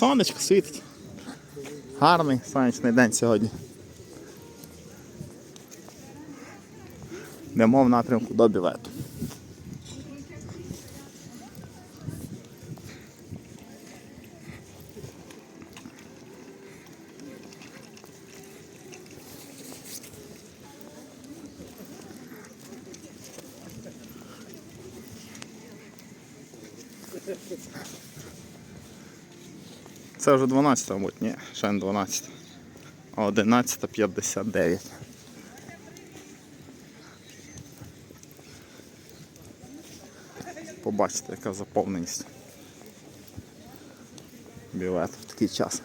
Сонечко світить. Гарний сонячний день сьогодні. Йдемо в напрямку до білету. Це вже 12, мабуть, ні, ще не 12. А 11.59. Побачите, яка заповненість білету в такий час.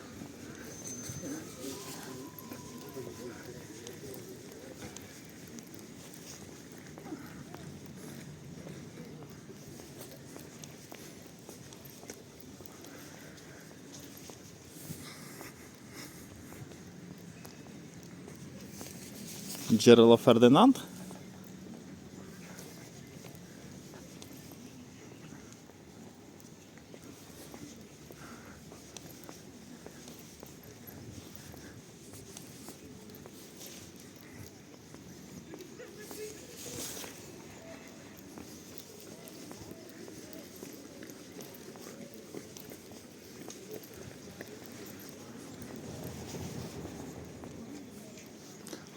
Джерело Фердинанд.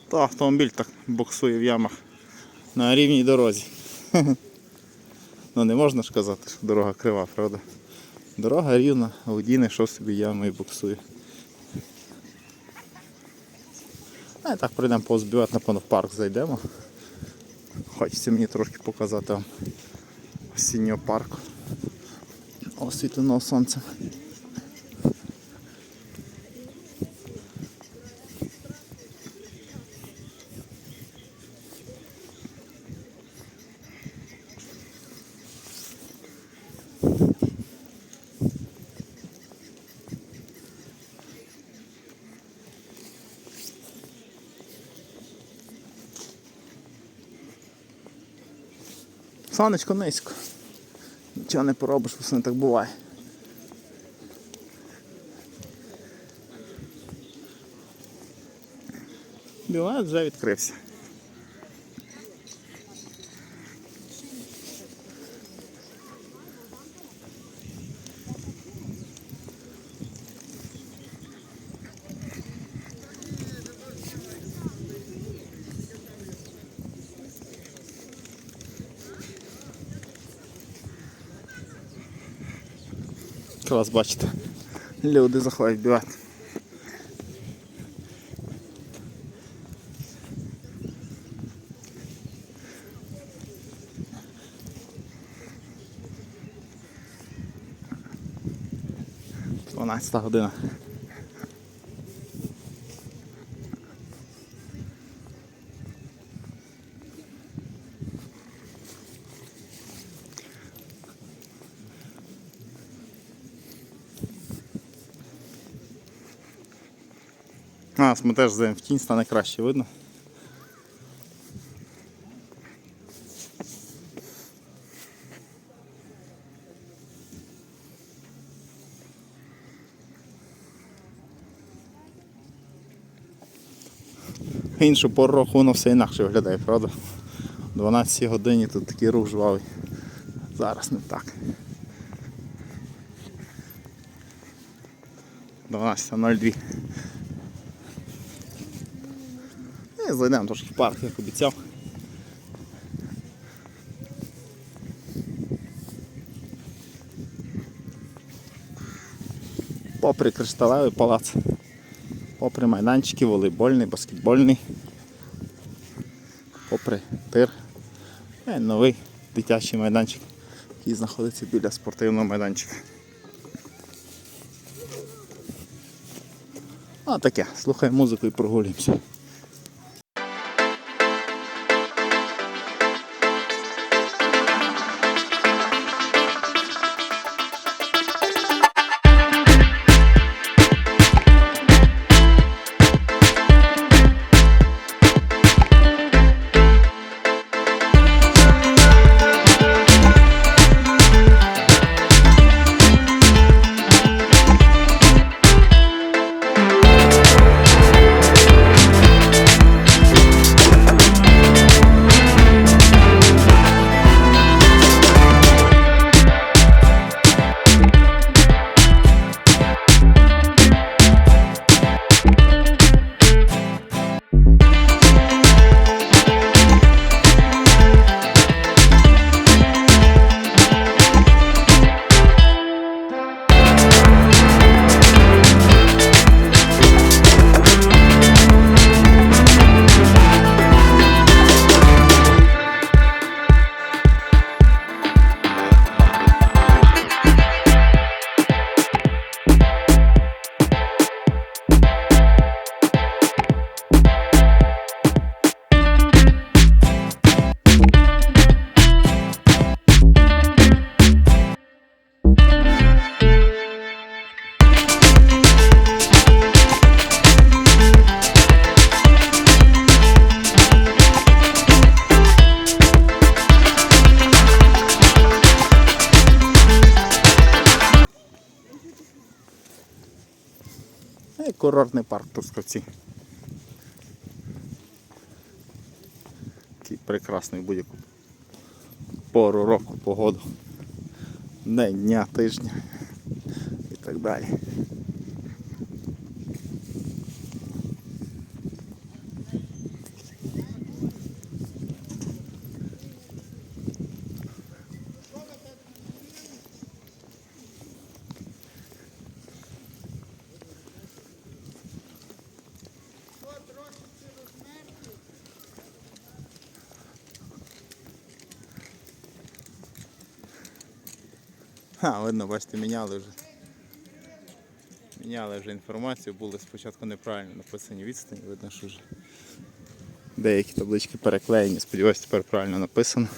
Та автомобіль так боксує в ямах на рівній дорозі. Ну не можна ж казати, що дорога крива, правда? Дорога рівна, а водій знайшов собі яму і боксує. А і так пройдемо позбивати, напевно, в парк зайдемо. Хочеться мені трошки показати вам осіннього парку. Освітленого сонцем. Сонечко низько. Нічого не поробиш, не так буває. Білет вже відкрився. Клас бачите. Люди заходять бігати. Дванадцята година. А, ми теж зайдемо в тінь, стане краще видно. Іншу пору року воно все інакше виглядає, правда? О 12 годині тут такий рух жвавий. Зараз не так. 12.02. І зайдемо трошки в парк, як обіцяв. Попри кришталевий палац, попри майданчики, волейбольний, баскетбольний, попри тир, новий дитячий майданчик, який знаходиться біля спортивного майданчика. А таке, слухаємо музику і прогулюємося. Курортний парк Трускавці. Такий прекрасний будь-яку пору року, погоду. Дня, тижня і так далі. Ха, видно, бачите, міняли вже. Міняли вже інформацію, були спочатку неправильно написані відстані, видно, що вже деякі таблички переклеєні, сподіваюсь, тепер правильно написано.